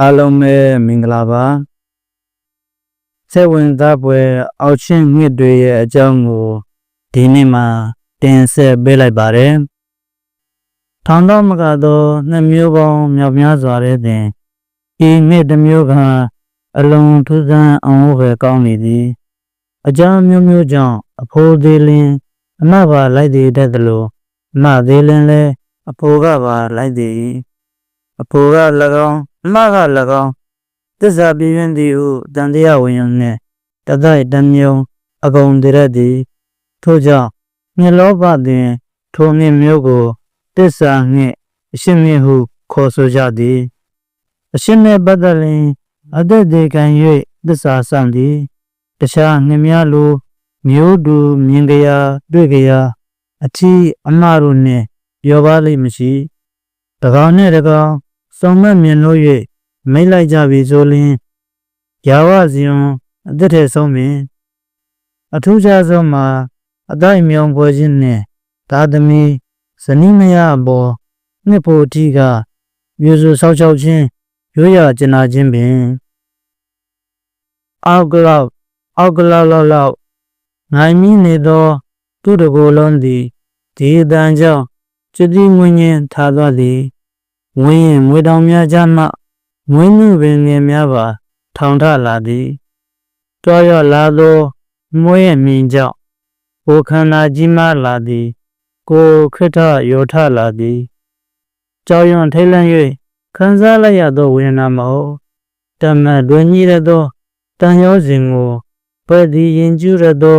အားလုံးပဲမင်္ဂလာပါစေဝင်သားပွဲအောက်ချင်းမြစ်တွေရဲ့အကြောင်းကိုဒီနေ့မှာတင်ဆက်ပေးလိုက်ပါတယ်ထောင်တော်မကတော့နှစ်မျိုးပေါင်းမြောက်များစွာတဲ့တင်ဒီမြစ်တစ်မျိုးကအလုံးထူးဆန်းအောင်လို့ပဲကောင်းနေသည်အကြောင်းမျိုးမျိုးကြောင့်အဖိုးသေးလင်းအမပါလိုက်သေးတတ်သလိုအမသေးလင်းလည်းအဖိုးကပါလိုက်သေး၏အဖိုးက၎င်းအ မက၎င်းသစ္စာပြည့်ရင်သည်ဟုတန်တရားဝင်ရုံနှင့်တတိုက်တမြုံအကုန်တရက်သည်ထို့ကြောင့်မြလောဘတွင် ထိုမြင့်မျိုးကိုတစ္ဆာနှင့်အရှင်းမြင့်ဟုခေါ်ဆိုကြသည်အရှင်းနှင့်ပတ်သက်လင်အသက်သေးကံ၍သစ္စာစံသည်တခြားနှများလိုမျိုးတူမြင်ကြရာတွေ့ကြရာအထီးအမတို့နှင့်ပြောပါလိမ့်မရှိတကောင်နှင့်တကောင် စုံမက်မြင်လို့၍မိတ်လိုက်ကြပြီဆိုလျှင်ယာဝဇယံအသက်ထဲဆုံးပင်အထူးခြားဆုံးမှာအတိုင်းမြောင်ပွဲခြင်းနှင့်သာသမီဇနီးမယားအပေါ်နှစ်ဖို့အထိကမျိုးစုဆောက်ချောက်ခြင်းရိုးရာကျင်နာခြင်းပင်အောက်ကလောက်အောက်ကလောက်လောက်လောက်နိုင်မီနေသော သူတကိုယ်လုံးသည်ဒီအတန်ကြောင့်จิตတိငွင်းခြင်းထားသွားသည် ဝင်းရင်မွေတောင်များကြမှမွေးမှုပင်ငယ်များပါ ထောင်ထလာသည်တွားရလာသောမွေးရဲ့မြင်ကြောင့်ကိုယ်ခန္ဓာကြီးမားလာသည် ကိုယ်ခရစ်ထယောထလာသည်ကြောက်ရွံ့ထိတ်လန့်၍ခံစားလိုက်ရသောဝေဒနာမဟုတ်တမတ်တွင်ကြီးရသောတန်ရောစဉ်ကိုပယ်သည်ရင်ကျူရသော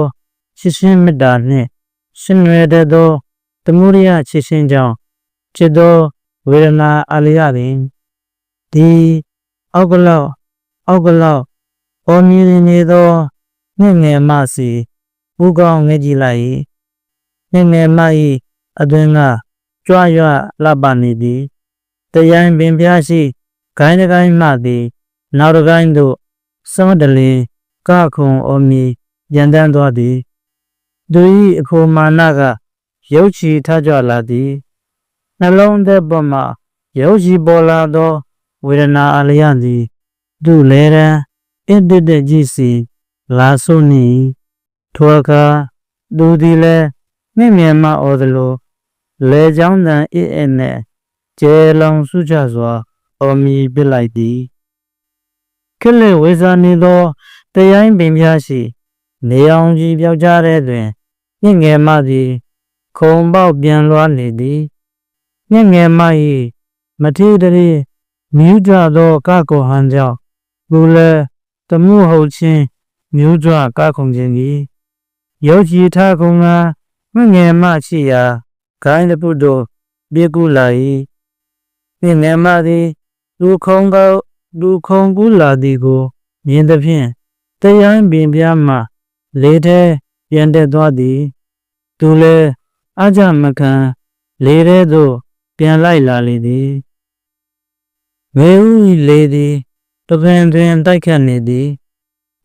ရှင်းရှင်းမေတ္တာနှင့်ရှင်ရွယ်တတ်သော သမုဒိယချစ်ရှင်ကြောင့်จิตသော ဝေဒနာအလျသည်ဒီအောက်ကလောက်အောက်ကလောက်ပေါ်မြင်နေသောငှက်ငယ်မစီဘူကောင်းငဲ့ကြည့်လိုက်၏ငှက်ငယ်မ၏အတွင်ကကြွားရွလှပနေသည်တရိုင်းပင်ပြားရှိဂိုင်းတကိုင်းမှသည်နောက်တကိုင်းသို့စောတလင်ကခုံအော်မီရန်တန်းသွားသည်သူ၏အဖို့မာနကရုပ်ချီထကြွလာသည် နှလုံးသက်ပေါ်မှရုပ်ချီပေါ်လာသောဝေဒနာအလျံသည်သူ့လေရန်အစ်တစ်တဲ့ကြည့်စီလာဆုနေထိုအခါသူသည်လည်းမြင့်မြတ်မှဩသလိုလေချောင်းတန်အစ်အစ်နဲ့ကျဲလောင်စုချစွာအော်မီပစ်လိုက်သည်ခက်လက်ဝေစာနေသောတရိုင်းပင်ပြားရှိနေအောင်ကြီးပြောက်ကြတဲ့တွင်မြင့်ငယ်မသည်ခုံပေါက်ပြန်လွှားနေသည် မြင့်ငယ်မ၏မထေတရေမြူးကြသောကကောဟန်ကြောင့်လူလည်းတမှုဟုတ်ချင်းမြူးကြကခုန်ခြင်းသည်ရုပ်ကြည်ထားကုန်ကမြင့်ငယ်မရှိရာဂိုင်းတပုတို့ပြေကူလာ၏မြင့်ငယ်မသည်လူခုံကောလူခုံကူလာသည်ကိုမြင်သည်ဖြင့်တရားပင်ပြားမှလေးထဲပြန်တက်သွားသည် သူလည်းအကြမခံလေးထဲသို့ ပြန်လိုက်လာလေသည်ငယ်ဦး၏လေသည်တပင်တွင်တိုက်ခတ်နေသည်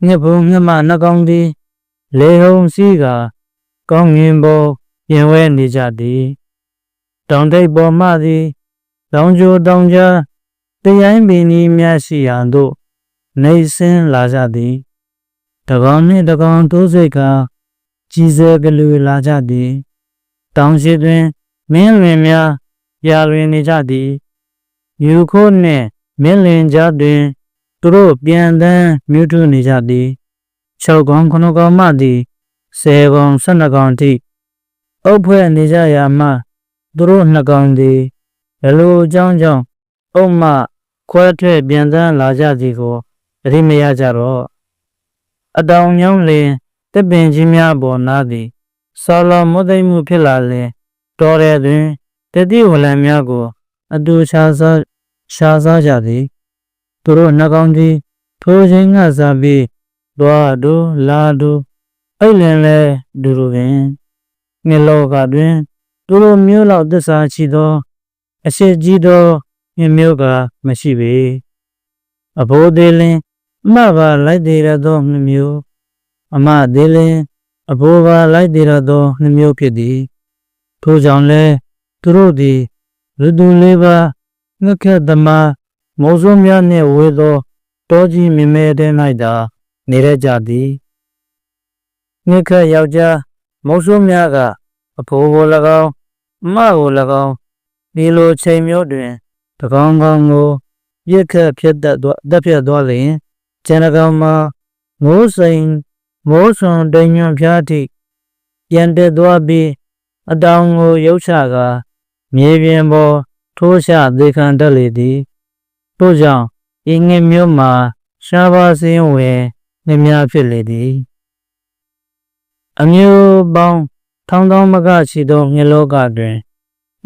ငှက်ဘုံမြမနှကောင်းသည်လေဟုံစီးကကောင်းငင်ပေါ်ပြင်ဝဲနေကြသည်တောင်တိတ်ပေါ်မှသည်တောင်ကျိုတောင်ကြားတရိုင်းပင်ကြီးများရှိရာသို့နေဆင်းလာကြသည်တကောင်နှင့်တကောင်တိုးစိတ်ကကြီးစဲကလူလာကြသည်တောင်ရှိတွင်မင်းလွင်များ ရာလွင်နေကြသည်ယူခိုးနှင့်မင်းလင်ကြားတွင်သူတို့ပြန်တန်းမြူးထုနေကြသည်6ကောင်9ကောင်မှသည်10ကောင်12ကောင်ထိအုပ်ဖွဲ့နေကြရာမှသူတို့2ကောင်သည်ဘယ်လိုအကြောင်းကြောင့်အုပ်မှခွဲထွက်ပြန်တန်းလာကြသည်ကိုတတိမရကြတော့အတောင်ညောင်းလင်တစ်ပင်ကြီးများပေါ်နာသည်ဆောလမုသိမှုဖြစ်လာလင်တော်ရဲတွင် တတိဝလံများကို အတူရှာစားရှာစားကြသည်သူတို့နှကောင်ကြီးထိုးချင်းကစားပြီးတွားတို့လာတို့အိတ်လင်လဲဒူလိုပင်ငလောကတွင်သူတို့မျိုးလောက်သစ္စာရှိသော အရှိကြီးသောမြမျိုးကမရှိပေအဘိုးသေးလင်အမပါလိုက်သေးရသောမြမျိုးအမသေးလင်အဘိုးပါလိုက်သေးရသောမြမျိုးဖြစ်သည်ထို့ကြောင့်လဲ သူတို့သည်လူသူလေးပါငှက်ခက်သမားမောစိုးများနှင့်ဝေသောတောကြီးမြမဲတဲ၌သာနေရကြသည်မြစ်ခတ်ယောက်ျားမောစိုးများကအဖိုးကို၎င်းအမကို၎င်းဒီလိုချိန်မျိုးတွင်တကောင်းကောင်းကိုပြစ်ခတ်ဖြစ်တတ်သောတက်ဖြစ်သွားလျင်ကျန်တကောင်မှာမိုးစိန်မိုးဆွန်တိမ်ညွန့်ဖျားသည့်ပြန်တက်သွားပြီးအတောင်ကိုရုပ်ချကာ မြေပြင်ပေါ်ထိုးချသေးခံတတ်လေသည်ထို့ကြောင့်ဤငင်မျိုးမှာရှားပါစင်းဝယ်နှမြဖြစ်လေသည်အမျိုးပေါင်းထောင်းထောင်းမကရှိသောငလောကတွင်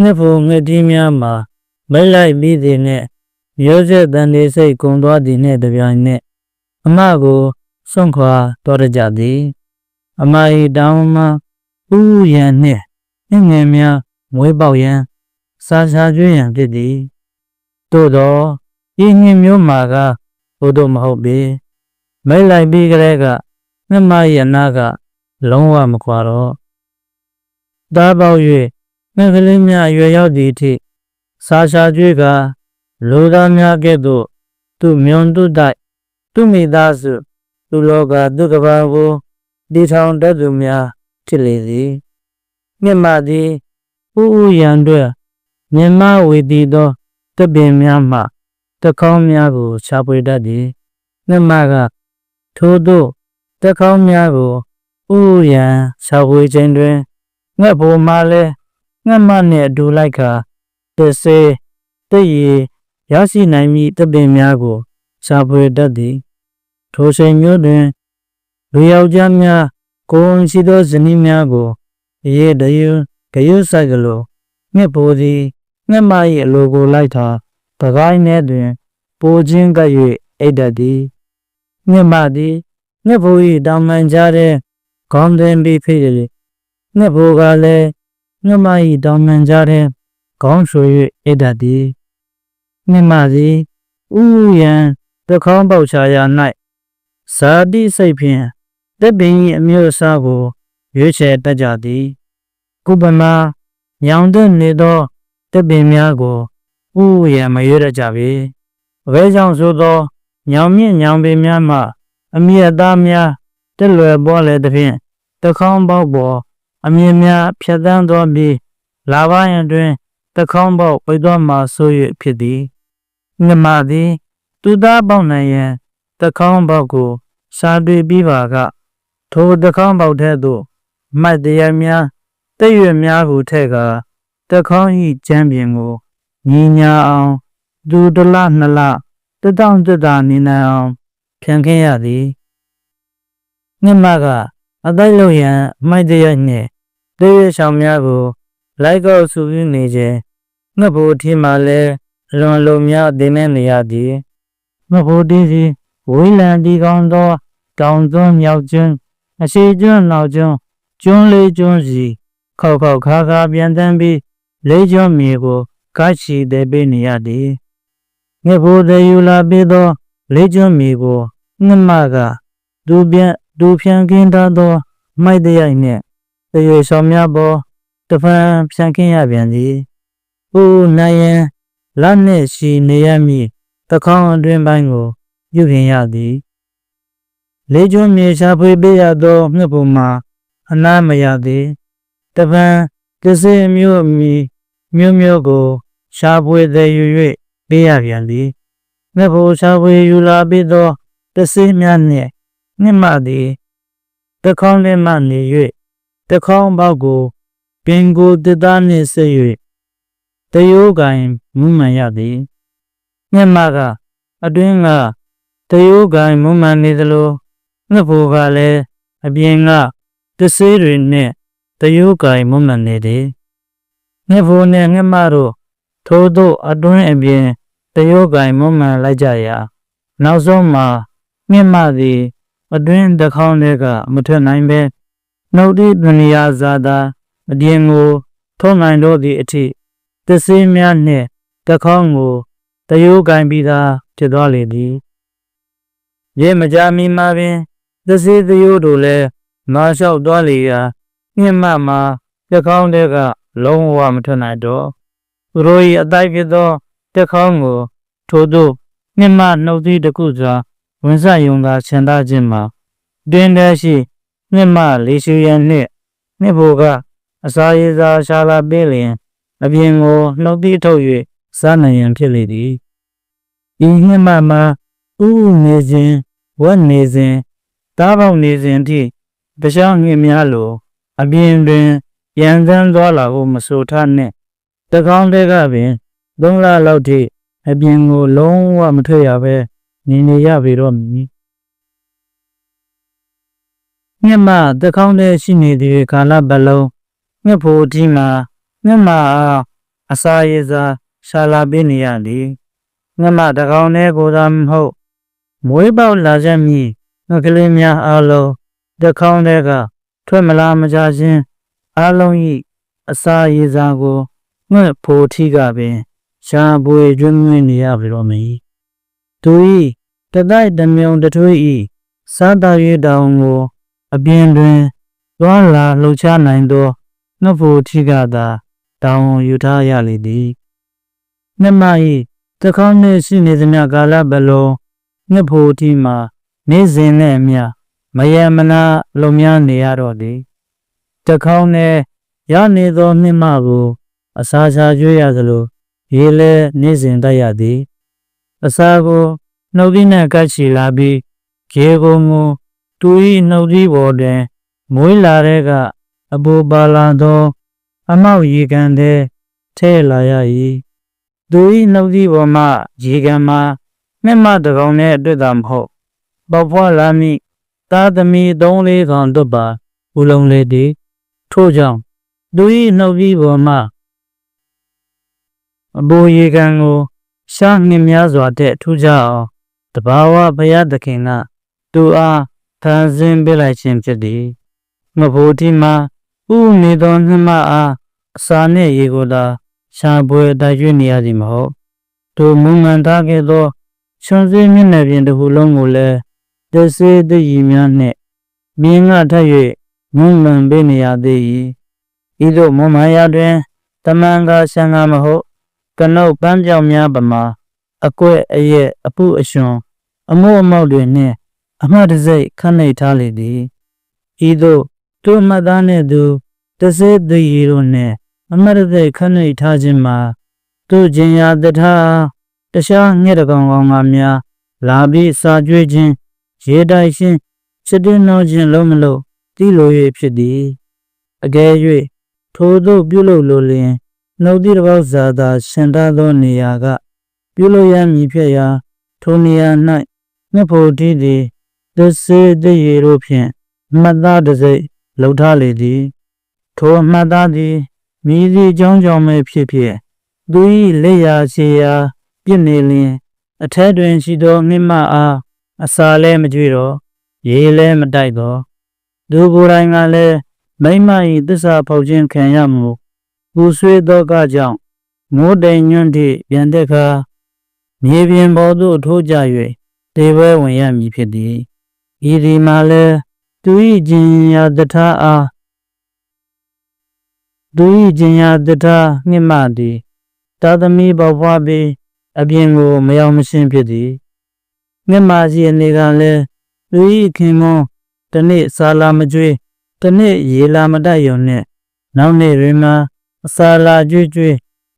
နှစ်ဖို့ငှက်တီးများမှာမိတ်လိုက်ပြီးသည်နှင့်မျိုးဆက်တန်လေးစိတ်ကုံသွားသည်နှင့်တပြိုင်နက်အမကိုစွန့်ခွာတော်ရကြသည်အမ၏တောင်းမှဥယံနှင့်ငငယ်များမွေးပေါက်ရန် စာချကျွေးရန်ဖြစ်သည်သို့သောဤညင်မျိုးမှာကဘုဒ္ဓမဟုတ်ပေမိတ်လိုက်ပြီးကြတဲ့ကမြမရဲ့နာက လုံးဝမခွာတော့သားပေါက်၍ငှက်ကလေးများအရွယ်ရောက်သည့်အထိစာချကျွေးကလူသားများကဲ့သို့သူမြွန်တုတိုက်သူမိသားစုသူလောကသူကဘာကိုတည်ထောင်တတ်သူများဖြစ်လေသည်မြင့်မသည်ဥဥရန်တို့မြင် မဝေတည်သောတပင်များမှတကောင်းများကိုရှာဖွေတတ်သည်မြင့်မကထို့သောတကောင်းများကိုဥရန်ရှာဖွေခြင်းတွင်ငှက်ဘိုမှလည်းငှက်မနှင့်အတူလိုက်ခါတစေတည်ရရရှိနိုင်မည့်တပင်များကိုရှာဖွေတတ်သည်ထိုချိန်မျိုးတွင်လူယောက်ျားများကိုယ်ရှိသောဇနီးများကိုရေတယဂယုဆိုင်ကလေးငှက်ဘိုးသည် ငှက်မ၏အလိုကိုလိုက်သာပကိုင်းထဲတွင် ပိုခြင်းကပ်၍အိတ်တတ်သည်ငှက်မသည်ငှက်ဘိုး၏တောင်မှန်ကြားတဲ့ခေါင်းသွင်းပြီးဖြစ်လေငှက်ဘိုးကလည်းငှက်မ၏တောင်မှန်ကြားတဲ့ခေါင်းဆွေ၍အိတ်တတ်သည်ငှက်မသည်ဥယံတခေါင်းပေါချရာ၌ဇာတိစိတ်ဖြင့်တပ်ပင်၏အမျိုးအစားကိုရွေးချယ်တတ်ကြသည် ကုပမာညောင်တဲ့နေသော တပ်ပင်များကိုဥယံမရွေးရကြပေအဘဲကြောင့်ဆိုသောညောင်မြင့်ညောင်ပင်များမှ အမြတ်သားများတက်လွယ်ပေါ်လေသဖြင့်တခေါင်းပေါက်ပေါ်အမြင်များဖြတ်တန်းသောပြီးလာပါရန်တွင်တခေါင်းပေါက်ပိတ်သောမှာဆို၍ဖြစ်သည်ငမသည်သူသားပေါက်နိုင်ရန်တခေါင်းပေါက်ကိုစာတွေ့ပြီးပါကထိုတခေါင်းပေါက်ထဲသို့မိုက်တရားများတဲ့ရွများကိုထည့်ကာ တခေါင်းဤကျမ်းပြင်ကိုညီညာအောင်သူတလနှစ်လတတောင့်တတာနေနိုင်အောင်ဖြန်ခဲ့ရသည်ငှက်မကအတိုက်လို့ရန်မိုက်တရားနှင့်တဲ့ရွဆောင်များကို လိုက်ကောက်ဆူပြီးနေခြင်းငှက်ဘိုးထင်းမှလည်းလွန်လုံများတင်နေနေရသည်ငှက်ဘိုးတီးစီဝိလံဒီကောင်းသောတောင်သွန်းမြောက်ကျွန်းအရှိကျွန်းနောက်ကျွန်းကျွန်းလေးကျွန်းစီခောက်ခောက်ခါခါပြန်တန်းပြီး လေးကျွန်းမြေကိုကချီတဲ့ပေးနေရသည်ငှက်ဘိုးတဲ့ယူလာပေးသော လေးကျွန်းမြေကိုငှက်မကဒူပြန်ဒူဖြန်ခင်းထားသော မိုက်တရိုက်နှင့်တရွေဆောင်များပေါ်တဖန်ဖြန်ခင်းရပြန်သည်။ဦးနိုင်ရင်လက်နှင့်ရှိနေရမည်တခေါင်းအတွင်းပိုင်းကိုပြုပြင်ရသည်။လေးကျွန်းမြေရှာဖွေပေးရသောမြတ်ပုံမှာအနာမရသည်။တပံ ကစေမျိုးမီမျိုးမျိုးကိုရှာဖွေသည်ယူ၍ပေးရပြန်သည်။မြတ်ပုံရှာဖွေယူလာပြီးသောတစေများနှင့်နှစ်မှသည်တခေါင်းလေးမှနေ၍တခေါင်းပေါက်ကိုပင်ကိုတသားနှင့်ဆက်၍တယိုးကင်မူးမှန်ရသည်မြတ်မကအတွင်းကတယိုးကင်မူးမှန်နေသလိုငှက်ဖို့ကလည်းအပြင်ကတဆေးတွေနဲ့ တယိုးကင်မူးမှန်နေတယ်ငှက်ဖို့နဲ့ငှက်မတို့ထိုးတို့အတွင်းအပြင်တယိုးကင်မူးမှန်လိုက်ကြရာနောက်ဆုံးမှာမြင့်မသည်အတွင်းတစ်ခေါင်းတည်းကမထွက်နိုင်ပဲနှုတ်တိပနိယာဇာတာအပြင်ကိုထုံးနိုင်တော့သည့်အထိသစ္စေများနှင့်တခေါင်းကိုတယိုးကင်ပြီးသားဖြစ်သွားလေသည်ရေမကြမီမှာပင်သစ္စေတယိုးတို့လည်းမာလျှောက်သွားလေရာ ညှင့်မမှာတခေါင်းတည်းကလုံးဝမထွက်နိုင်တော့သူတို့၏အတိုက်ဖြစ်သောတခေါင်းကိုထို့သို့မြင့်မနှုတ်သီးတစ်ခုစွာဝင်ဆက်ယုံသာခြံသားခြင်းမှာတွင်တဲ့ရှိမြင့်မလေးရှူရန်နှင့်မြင့်ဖို့ကအစာရည်စာရှာလာပေးလျင်အပြင်ကိုနှုတ်သီးထုတ်၍စားနိုင်ရန်ဖြစ်လေသည်ဤမြင့်မမှာဥဥနေခြင်းဝတ်နေစဉ်တားပေါက်နေစဉ်ထိတခြားငှက်များလို အပြင်တွင်ပြန်သန်းသွားလာဖို့မဆိုထားနှင့်တကောင်းတဲ့ကပင်သုံးလလောက်ထိအပြင်ကိုလုံးဝမထွက်ရပဲနေနေရပြီတော့မည်မြတ်မတကောင်းတဲ့ရှိနေသည့်ကာလပတ်လုံးမြတ်ဖို့ဒီမှာမြတ်မအားအစာရည်စာရှာလာပေးနေရသည်မြတ်မတကောင်းတဲ့ကိုယ်သာမဟုတ်မွေးပေါက်လာချက်မြည်ငကလေးများအားလုံးတကောင်းတဲ့က ထွက်မလာမကြခြင်းအားလုံး၏အစာရည်စာကိုငှက်ဖို့ထီကပင်ရှားပွေကျွန်းွင်းနေရပြီတော့မည်သူ၏တတိုက်တမြုံတထွေး၏စားတာ၍တောင်ကို အပြင်တွင်သွားလာလှုပ်ရှားနိုင်သောငှက်ဖို့ထီကသာတောင်ယူထားရလေသည်မြမ၏တခေါင်းနှင့်ရှိနေသမျှကာလပတ်လုံးငှက်ဖို့ထီမှာနေစဉ်နဲ့အမျှ မယမနာလုံများနေရတော့သည်တခေါင်းနဲ့ရနေသောမြမကို အစာချကျွေးရသလိုရေလဲနေစဉ်တိုက်ရသည်အစာကိုနှုတ်သီးနဲ့ကတ်ချီလာပြီးရေကုန်ကိုသူ၏နှုတ်သီးပေါ်တွင် မွေးလာတဲ့ကအပူပါလာသော အမောက်ရေကန်တဲ့ထဲလာရ၏သူ၏နှုတ်သီးပေါ်မှရေကန်မှာမျက်မှတစ်ကောင်နဲ့တွေ့တာမဟုတ်ပေါဖွာလာမည့် သားသမီးသုံးလေးကောင်တို့ပါဦးလုံးလေးတည်ထို့ကြောင့်သူ၏နှုတ်သီးပေါ်မှအဘိုးရေကန်ကိုရှားနှင်းများစွာတဲ့ထူးခြားအောင်တဘာဝဘုရားသခင်ကသူအားဖန်ဆင်းပေးလိုက်ခြင်းဖြစ်သည်ငဖို့တိမှာဥနေသောနှမအားအစာနှင့်ရေကိုသာရှားပွဲတိုက်ရွေးနေရသည်မဟုတ်သူမုံမှန်သားခဲ့သောချွန်စည်းမျက်နှာပြင်တစ်ခုလုံးကိုလည်း တစေးတည်ရည်များနှင့်မြင်းကထပ်၍မုံမှန်ပေးနေရသေး၏ဤသို့မွန်မာယာတွင်တမန်ကဆံကမဟုတ်ကနုတ်ပန်းပြောင်များပမာအကွက်အရက်အပုအရှင်အမို့အမောက်တွေနှင့်အမှတ်တစိတ်ခန့်နှိပ်ထားလေသည်ဤသို့သူအမှတ်သားနှင့်သူတစေးသည်တို့နှင့်အမှတ်တစိတ်ခန့်နှိပ်ထားခြင်းမှာသူကျင်ရာတထားတခြားငှက်တကောင်ကောင်ကများလာပြီးစာကြွေးခြင်း ရေတိုက်ခြင်းစတင်နှောခြင်းလုံးမလို့တိလို၍ဖြစ်သည်အကယ်၍ထိုသို့ပြုလုပ်လိုလျင်နှုတ်သီးတစ်ပေါက်ဇာသာရှင်ထားသောနေရာက ပြုလို့ရမည်ဖြစ်ရာထိုနေရာ၌မြတ်ဖို့တိသည်သစေတရေတို့ဖြင့်မှတ်သားတစ်စိတ်လှုပ်ထားလေသည်ထိုမှတ်သားသည်မြည်သည့်ကြောင်းကြောင့်ပဲဖြစ်ဖြစ်သူ၏လက်ရာခြေရာပြစ်နေလျင်အထက်တွင်ရှိသောမြင့်မအား အစာလဲမကြွေတော့ရေလဲမတိုက်တော့သူကိုယ်တိုင်ကလည်းမိမ၏သစ္စာဖောက်ခြင်းခံရမှုပူဆွေးသောကကြောင့်မိုးတိမ်ညွန့်သည့်ပြန်တဲ့အခါမြေပြင်ပေါ်သို့ထိုးကြ၍တေပွဲဝင်ရမည်ဖြစ်သည်ဤဒီမှာလည်းသူ၏ကျင်ရာတထားအားသူ၏ကျင်ရာတထားမြင့်မသည်တာသမီပေါ်ဖွားပြီးအပြင်ကိုမရောက်မရှင်းဖြစ်သည် မြင့်မကြီးအနေကလည်းသူ၏ခင်မွန်းတနေ့စာလာမကျွေးတနေ့ရေလာမတိုက်ရုံနဲ့နောက်နေ့တွင်မှအစာလာကျွေးကျွေး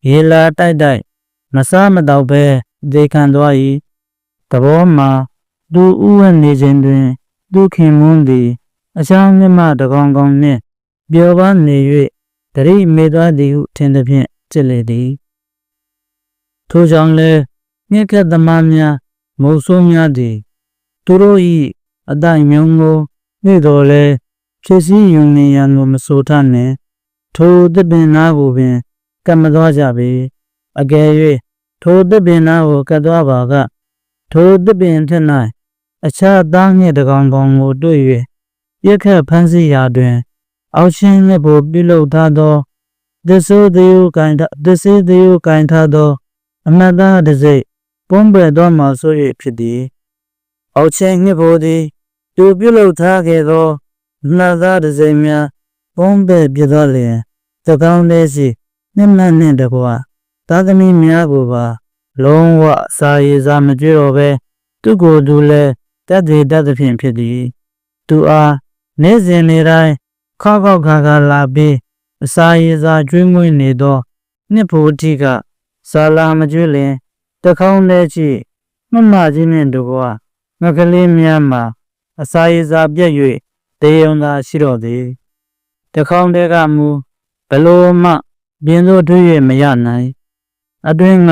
ရေလာတိုက်တိုက်မစားမတော့ပဲဒေခံသွား၏သဘောမှာသူဥဝဲနေခြင်းတွင်သူခင်မွန်းသည်အချောင်းမြမတကောင်ကောင်နှင့်ပျော်ပါနေ၍တရိမေသွားသည်ဟုထင်သည်ဖြင့်จิตလေသည်ထိုကြောင့်လည်းမြင့်ခတ်သမားများ မုတ်ဆိုးများသည်သူတို့၏အတိုင်းမြုံကိုနေတော်လဲဖြစ်စည်းယူနေရန်ကိုမဆိုထနှင့်ထိုသစ်ပင်နာကိုပင်ကတ်မသွားကြပေအကယ်၍ထိုသစ်ပင်နာကိုကတ်သွားပါကထိုသစ်ပင်ထက်၌အခြားသားငှက်တကောင်ကောင်ကိုတွေ့၍ပြက်ခတ်ဖမ်းဆီးရာတွင် အောက်ချင်းလက်ကိုပြုလုပ်ထားသောသစ္ဆိုသေးကိုကင်ထသစ္စေသေးကိုကင်ထားသော အမတ်သားတစ်စိတ် ပုံပွေတော်မှဆို၍ဖြစ်သည်အောက်ချင်းငှက်ဖို့သည်သူပြုလုပ်ထားခဲ့သောနှသားတစ်စိတ်များပုံပဲ့ပြသောလျင်သကောင်းလေးစီနှမနှင့်တကွာသာသမီများကိုပါ လုံးဝအစာရည်စားမကြွတော့ပဲသူ့ကိုယ်သူလည်းတက်သေးတတ်သဖြင့်ဖြစ်သည် သူအားနေ့စဉ်နေ့တိုင်းခောက်ခောက်ခါခါလာပြီးအစာရည်စားကျွေးမွေးနေသောနှစ်ဖို့တိကစာလာမကျွေးလင် တခေါင်းလဲချိမမချင်းနှင့်တကွာငကလေးများမှာအစာရည်စားပြည့်၍တေယုံသာရှိတော်သည်တခေါင်းတဲကမူဘလို့မှပြင်းသို့ထွေး၍မရနိုင်အတွင်းက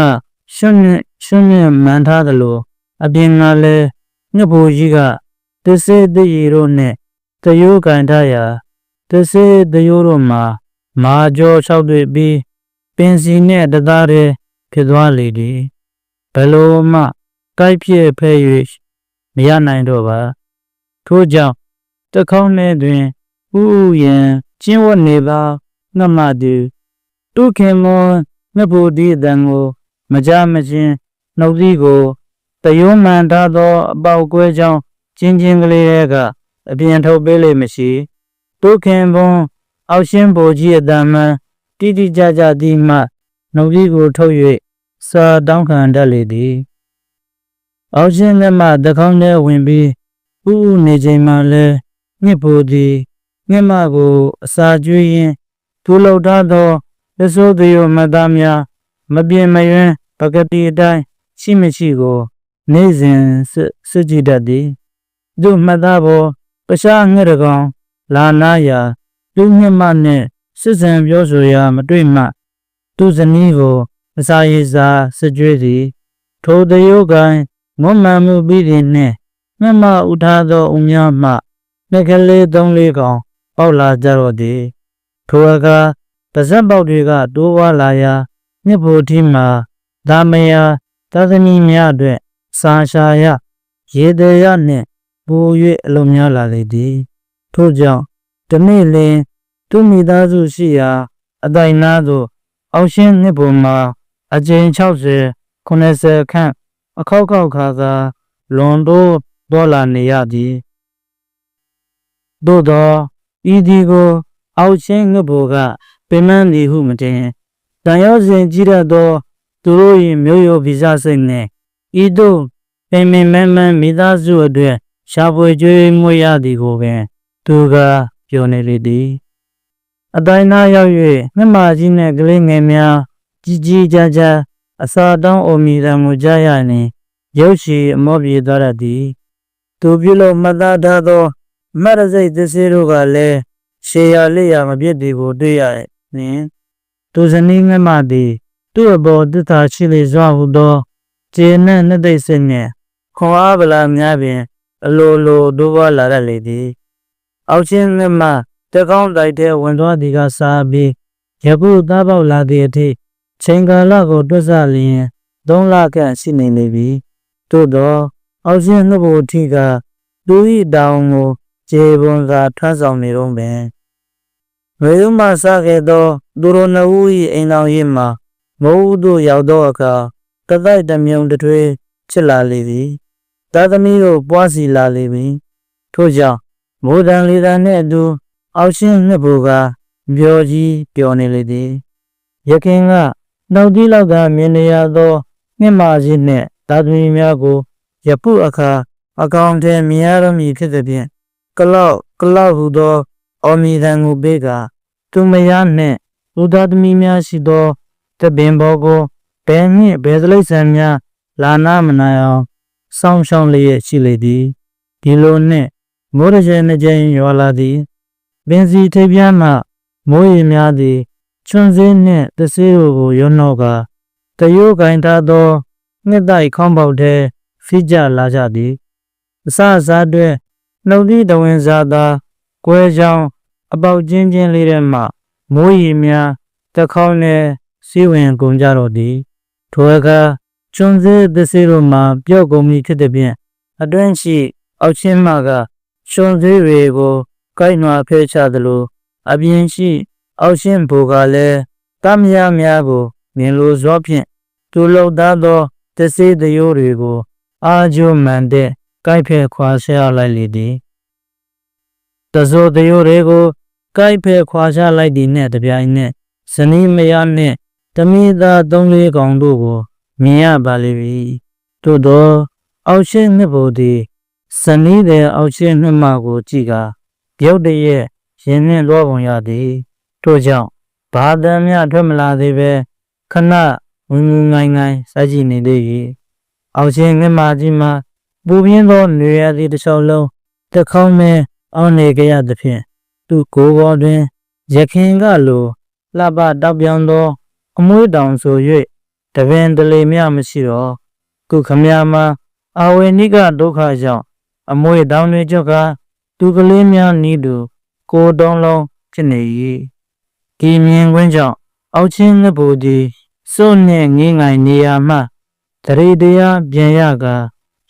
ရှွန့်နဲ့ရှွန့်နဲ့မှန်ထားသလိုအပြင်ကလည်းငှက်ဘူကြီးကတစေတရီတို့နဲ့တယိုးကန်ထားရာတစေတယိုးတို့မှာမာကြော၆တွေ့ပြီးပင်စီနဲ့တသားတည်းဖြစ်သွားလေသည် ဘလို့မှကိုက်ပြည့်ဖဲ၍မရနိုင်တော့ပါထို့ကြောင့်တခေါင်းနဲ့တွင်ဥဥယံကျင်းဝတ်နေပါငတ်မတူတုခင်မောငှက်ဘူဒီအတန်ကို မကြမချင်းနှုတ်သီးကိုတယုံမှန်ထားသော အပေါက်ကွဲကြောင်းကျင်းချင်းကလေးတွေကအပြင်ထုတ်ပေးလိမ့်မရှိတုခင်ဘုံအောက်ရှင်းဘိုကြီးအတန်မှန်တိတိကျကျသည်မှနှုတ်သီးကိုထုတ်၍ စာတောင်းခံတတ်လေသည်အောက်ရှင်းလက်မှတကောင်းထဲဝင်ပြီးဥဥနေချိန်မှလည်းညစ်ဖို့သည်ငှက်မကိုအစာကျွေးရင်းဒူလောက်ထားသောသစိုးသေးရမသားများမပြင်းမယွင်းပကတိအတိုင်းရှိမရှိကို နေ့စဉ်စစ်ကြည့်တတ်သည်သူမှတ်သားပေါ်ပရှားငှက်တကောင်လာနာရာလူညမနဲ့စစ်စံပြောဆိုရာမတွေ့မှ သူဇနီးကို အစာရည်စာစစ်ကြွေးသည်ထိုတယုတ်ကိုင်းမွမ်းမံမှုပြီးသည်နှင့်မြတ်မဥထားသောဦးများမှမြက်ကလေးသုံးလေးကောင်ပေါက်လာကြတော့သည်ထိုအခါပါဇက်ပေါက်တွေကတိုးဝါလာရာမြစ်ဖို့ထီမှာဒါမယာသာသမီများအတွက်စာရှာရရေတရနှင့်ပို၍အလုံးများလာလေသည်ထို့ကြောင့်တနေ့လင်သူမိသားစုရှိရာအတိုင်နာသို့အောက်ရှင်းနှစ်ပုံမှာ အကျဉ်60 90ခန့်အခောက်ခောက်ခါသာလွန်တိုးဒေါ်လာနေရသည်သို့သောဤဒီကိုအောက်ရှင်းငှက်ဘူကပင်မသည်ဟုမတင်တန်ရောစဉ်ကြီးရသောသူတို့၏မျိုးရိုးဗီဇစိတ်နှင့်ဤသို့ပင်ပင်မန်းမန်းမိသားစုအတွက်ရှားပွေကြွေးမွေးရသည်ကိုပင်သူကပြောနေလေသည်အတိုင်းသားရောက်၍မြမကြီးနှင့်ကလေးငယ်များ ကြီးကြီးကြားကြားအစာတောင်းအိုမီတံကိုကြားရရင်ရုပ်ရှိအမောပြေသွားရသည်သူပြုလို့မှတ်သားထားသောမရစိတ်သစ္စေတို့ကလည်းရှေရလေးရမပြည့်သည်ကိုတွေ့ရနှင့်သူဇနီးငမသည်သူ့အပေါ်တစ္ထာရှိလေစွာဟုသောခြေနှင့်နှစ်သိမ့်စနှင့်ခွန်အားဗလာများပင်အလိုလိုဒိုးပွားလာရလေသည်အောက်ချင်းငမတကောင်းတိုက်တဲ့ဝင်သွားသည်ကစားပြီးယခုသားပေါက်လာသည့်အထိ ချိန်ကာလကိုတွက်ဆလျင်သုံးလခန့်ရှိနေလေပြီသို့သောအောက်ချင်းနှုတ်ဖို့အထိကသူ၏တောင်ကိုခြေပွန်စွာထမ်းဆောင်နေတော့ပင်ဝေယမစခဲ့သောသူတို့နှစ်ဦး၏အိမ်တော်ရင်းမှာမိုးဦးတို့ရောက်သောအခါတတိုက်တမြုံတထွေးချစ်လာလေသည်သာသမီတို့ပွားစီလာလေပြီထို့ကြောင့်မိုးတန်လေတန်နှင့်အတူအောက်ရှင်းနှစ်ဘူကမျောကြီးပျော်နေလေသည်ရခင်က နှုတ်သီးလောက်ကမြင်နေရသောမြင့်မာကြီးနှင့်သာသမီများကိုရပုအခါအကောင်ထဲမြင်ရမည်ဖြစ်သည်ဖြင့်ကလောက်ကလောက်ဟုသောအော်မီတန်ကိုပေးကသူမယားနှင့်လူသားသမီးများရှိသောတပင်ဘောကိုဘယ်နှင့်ဘယ်သလိษံများလာနာမနိုင်အောင်စောင်းရှောင်းလျက်ရှိလေသည်ဒီလိုနှင့်မိုးရကျဲနှစ်ကြိမ်ရွာလာသည်ပင်စီထိပ်ပြားမှမိုးရေများသည် ချွန်စင်းနှင့်တဆေးတို့ကိုရောနှောကတရိုးကင်ထားသောငှက်တိုက်ခေါင်းပေါက်ထဲဖိကြလာကြသည်အစအစားတွဲနှုတ်သီးတဝင်စားသာကွဲချောင်းအပေါက်ချင်းချင်းလေးထဲမှမိုးရီများတခေါင်းနဲ့စီးဝင်ကုန်ကြတော့သည်ထိုအခါကျွန်းစေးသစေးတို့မှပျော့ကုန်ပြီဖြစ်တဲ့ဖြင့်အတွင်းရှိအောက်ချင်းမှကကျွန်းစေးတွေကိုကိုက်နွားဖဲချသလိုအပြင်ရှိ အောက်ချင်းဘူကလည်းတမယားများကိုမြင်လိုစွာဖြင့်သူလုံသားသောသစေးတရိုးတွေကိုအာကျိုးမှန်တဲ့ကိုက်ဖဲခွာဆရာလိုက်လေသည်တဇိုတရိုးတွေကိုကိုက်ဖဲခွာချလိုက်သည်နှင့်တပြိုင်နက်ဇနီးမယားနှင့်တမိသားသုံးလေးကောင်တို့ကိုမြင်ရပါလိမ့်မည်သို့သောအောက်ရှိနှစ်ဖို့သည်စနီးတဲ့အောက်ရှိနှစ်မကိုကြည့်ကာရုတ်တရက်ရင်နှင့်လွှပုံရသည် ထို့ကြောင့်ဘာတမ်းများထွက်မလာသေးပဲခဏဝင်ဝင်ငိုင်းငိုင်းစိုက်ကြည့်နေသေး၏အောက်ရှိနှစ်မကြီးမှာပူပြင်းသောနေရသည့်တစ်လျှောက်လုံးတစ်ခေါင်းမဲအောင်းနေကြရသဖြင့်သူ့ကိုယ်ပေါ်တွင်ရခင်ကလိုလှပတောက်ပြောင်သော အမွှေးတောင်ဆို၍တပင်တလေမြမရှိတော့ခုခမရမှာအာဝေနိကဒုက္ခကြောင့်အမွှေးတောင်တွေကြောက်ကသူကလေးများနီးသူကိုယ်တုံးလုံးဖြစ်နေ၏ ဒီမြင်ကွင်းကြောင့်အောက်ချင်းငှက်ပူသည်စုံနှင့်ငင်းငိုင်နေရာမှတရေတရားပြန်ရက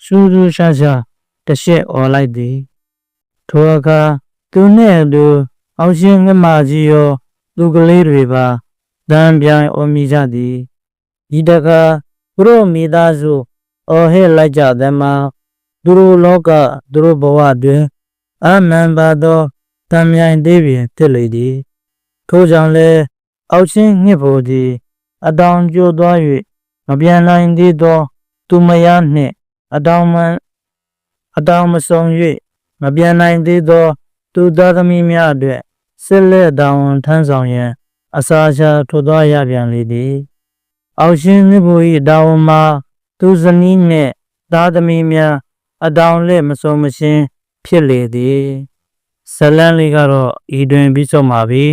စူးစူးရှာရှာတစ်ရှက်អော်လိုက်သည်ထိုအခါသူနှင့်အတူအောင်ရှင်ငမကြီးရောသူကလေးတွေပါတံပြိုင်အော်မိကြသည်ဒီတကားသူတို့မိသားစုအော်ဟဲ့လိုက်ကြသည်မှာသူတို့လောကသူတို့ဘဝတွင်အမှန်ပါသောတံမြိုင်သေးပင်ဖြစ်လေသည် ထို့ကြောင့်လည်းအောက်ချင်းငှစ်ဖို့သည်အတောင်ကျိုးသွား၍မပြန်နိုင်သေးသော သူမယားနှင့်အတောင်မှန်အတောင်မဆုံး၍မပြန်နိုင်သေးသော သူသားသမီးများအတွက်ဆက်လက်တောင်းဝန်ထမ်းဆောင်ရန်အစာရှာထိုသွားရပြန်လေသည်အောက်ရှင်မြတ်ဘုရားတောင်းဝန်မှာသူဇနီးနှင့်သားသမီးများအတောင်လက်မစုံမရှင်းဖြစ်လေသည်ဇလန်းလေးကတော့ဤတွင်ပြီးဆုံးပါပြီ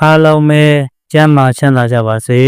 အားလုံးပဲကျမ်းမာချမ်းသာကြပါစေ